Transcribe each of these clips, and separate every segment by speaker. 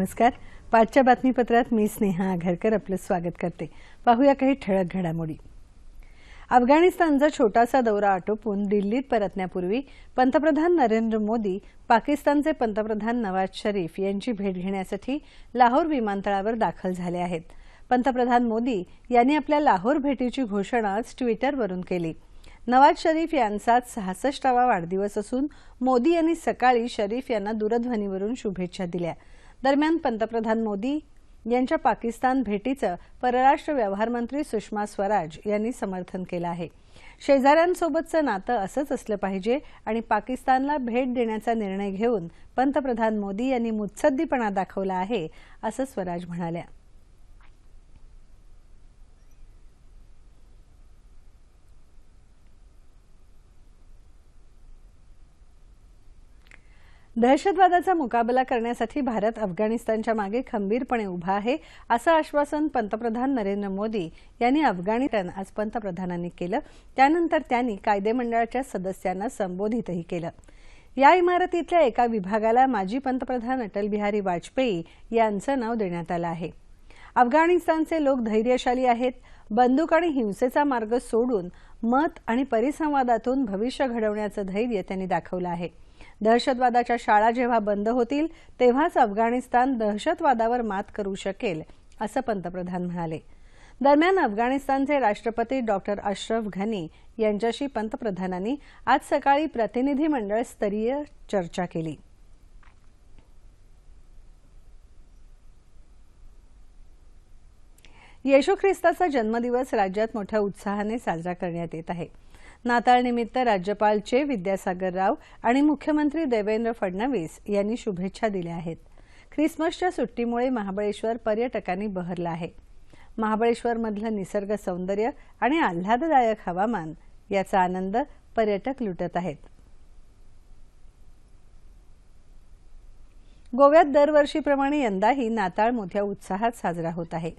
Speaker 1: नमस्कार. पाचच्या बातमीपत्रात मी स्नेहा आघरकर आपलं स्वागत करते. पाहूया काही ठळक घडामोडी. अफगाणिस्तानचा छोटासा दौरा आटोपून दिल्लीत परतण्यापूर्वी पंतप्रधान नरेंद्र मोदी पाकिस्तानचे पंतप्रधान नवाज शरीफ यांची भेट घेण्यासाठी लाहोर विमानतळावर दाखल झाले आहेत. पंतप्रधान मोदी यांनी आपल्या लाहोर भेटीची घोषणा आज ट्विटरवरून केली. नवाज शरीफ यांचा सहासष्टावा वाढदिवस असून मोदी यांनी सकाळी शरीफ यांना दूरध्वनीवरून शुभेच्छा दिल्या. दरम्यान पंतप्रधान मोदी यांच्या पाकिस्तान भेटीचं परराष्ट्र व्यवहार मंत्री सुषमा स्वराज यांनी समर्थन केलं आहे. शेजाऱ्यांसोबतचं नातं असंच असलं पाहिजे आणि पाकिस्तानला भेट देण्याचा निर्णय घेऊन पंतप्रधान मोदी यांनी मुत्सद्दीपणा दाखवला आहे असं स्वराज म्हणाल्या. दहशतवादाचा मुकाबला करण्यासाठी भारत अफगाणिस्तानच्या मागे खंबीरपणे उभा आहे असं आश्वासन पंतप्रधान नरेंद्र मोदी यांनी अफगाणिस्तान आज पंतप्रधानांनी केलं. त्यानंतर त्यांनी कायदेमंडळाच्या सदस्यांना संबोधितही केलं. या इमारतीतल्या एका विभागाला माजी पंतप्रधान अटल बिहारी वाजपेयी यांचं नाव देण्यात आलं आहे. अफगाणिस्तानचे लोक धैर्यशाली आहेत. बंदूक आणि हिंसेचा मार्ग सोडून मत आणि परिसंवादातून भविष्य घडवण्याचं धैर्य त्यांनी दाखवलं आहे. दहशतवादाच्या शाळा जेव्हा बंद होतील तेव्हाच अफगाणिस्तान दहशतवादावर मात करू शकेल असं पंतप्रधान म्हणाले. दरम्यान अफगाणिस्तानचे राष्ट्रपती डॉक्टर अशरफ घनी यांच्याशी पंतप्रधानांनी आज सकाळी प्रतिनिधीमंडळ स्तरीय चर्चा केली. येशू ख्रिस्ताचा जन्मदिवस राज्यात मोठ्या उत्साहाने साजरा करण्यात येत आहे. नाताळनिमित्त राज्यपाल चे विद्यासागर राव आणि मुख्यमंत्री देवेंद्र फडणवीस यांनी शुभेच्छा दिल्या आहेत. ख्रिसमसच्या सुट्टीमुळे महाबळेश्वर पर्यटकांनी बहरलं आहे. महाबळेश्वरमधलं निसर्ग सौंदर्य आणि आल्हाददायक हवामान याचा आनंद पर्यटक लुटत आहेत. गोव्यात दरवर्षीप्रमाणे यंदाही नाताळ मोठ्या उत्साहात साजरा होत आहे.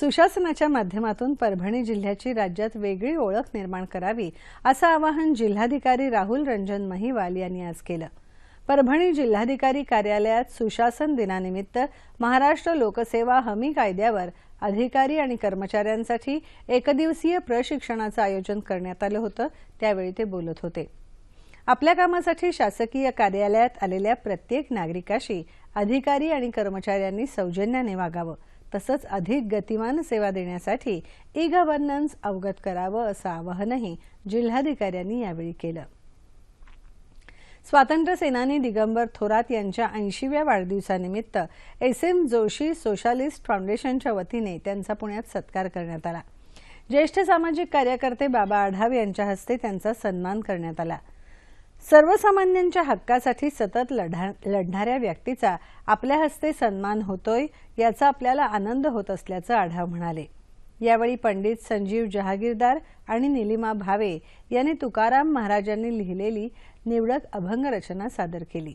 Speaker 1: सुशासनाच्या माध्यमातून परभणी जिल्ह्याची राज्यात वेगळी ओळख निर्माण करावी असं आवाहन जिल्हाधिकारी राहुल रंजन महिवाल यांनी आज केलं. परभणी जिल्हाधिकारी कार्यालयात सुशासन दिनानिमित्त महाराष्ट्र लोकसेवा हमी कायद्यावर अधिकारी आणि कर्मचाऱ्यांसाठी एकदिवसीय प्रशिक्षणाचं आयोजन करण्यात आलं होतं त्यावेळी ते बोलत होते. आपल्या कामासाठी शासकीय कार्यालयात आलेल्या प्रत्येक नागरिकाशी अधिकारी आणि कर्मचाऱ्यांनी सौजन्याने वागावं तसंच अधिक गतिमान सेवा देण्यासाठी ई गव्हर्नन्स अवगत करावं असं आवाहनही जिल्हाधिकाऱ्यांनी यावेळी केलं. स्वातंत्र्य सेनानी दिगंबर थोरात यांच्या ऐंशीव्या वाढदिवसानिमित्त एस एम जोशी सोशालिस्ट फाउंडेशनच्या वतीने त्यांचा पुण्यात सत्कार करण्यात आला. ज्येष्ठ सामाजिक कार्यकर्ते बाबा आढाव यांच्या हस्ते त्यांचा सन्मान करण्यात आला. सर्वसामान्यांच्या हक्कासाठी सतत लढणाऱ्या व्यक्तीचा आपल्या हस्ते सन्मान होतोय याचा आपल्याला आनंद होत असल्याचं आढाव म्हणाले. यावेळी पंडित संजीव जहागीरदार आणि निलिमा भावे यांनी तुकाराम महाराजांनी लिहिलेली निवडक अभंग रचना सादर केली.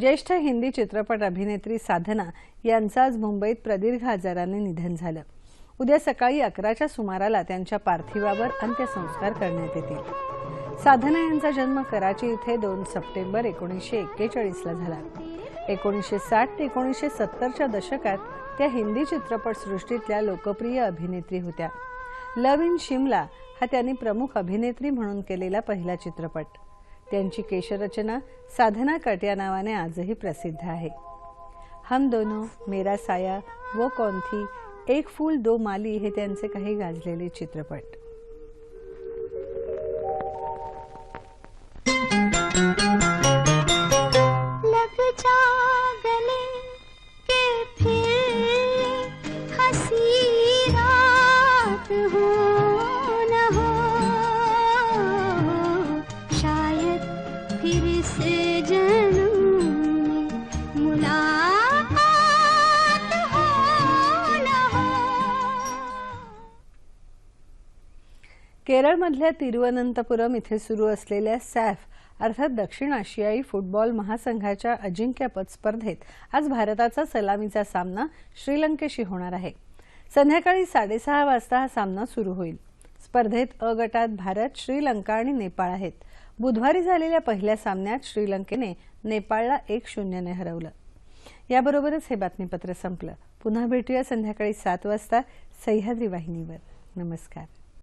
Speaker 1: ज्येष्ठ हिंदी चित्रपट अभिनेत्री साधना यांचं आज मुंबईत प्रदीर्घ आजाराने निधन झालं. उद्या सकाळी अकराच्या सुमाराला त्यांच्या पार्थिवावर अंत्यसंस्कार करण्यात येतील. साधना यांचा जन्म कराची इथे दोन सप्टेंबर एकोणीसशे एक्केचाळीसला झाला. एकोणीसशे साठ ते एकोणीसशे सत्तरच्या दशकात त्या हिंदी चित्रपटसृष्टीतल्या लोकप्रिय अभिनेत्री होत्या. लव इन शिमला हा त्यांनी प्रमुख अभिनेत्री म्हणून केलेला पहिला चित्रपट. त्यांची केशरचना साधना कट या नावाने आजही प्रसिद्ध आहे. हम दोनो मेरा साया वो कौन थी? एक फूल दो माली हे त्यांचे काही गाजलेले चित्रपट. केरळमधल्या तिरुवनंतपुरम इथे सुरू असलेल्या सॅफ अर्थात दक्षिण आशियाई फुटबॉल महासंघाच्या अजिंक्यपद स्पर्धेत आज भारताचा सलामीचा सामना श्रीलंकेशी होणार आहे. संध्याकाळी साडेसहा वाजता हा सामना सुरू होईल. स्पर्धेत अ गटात भारत श्रीलंका आणि नेपाळ आहेत. बुधवारी झालेल्या पहिल्या सामन्यात श्रीलंकेने नेपाळला एक शून्यने हरवलं. याबरोबरच हे बातमीपत्र संपलं. पुन्हा भेटूया संध्याकाळी सात वाजता सह्याद्री वाहिनीवर. नमस्कार.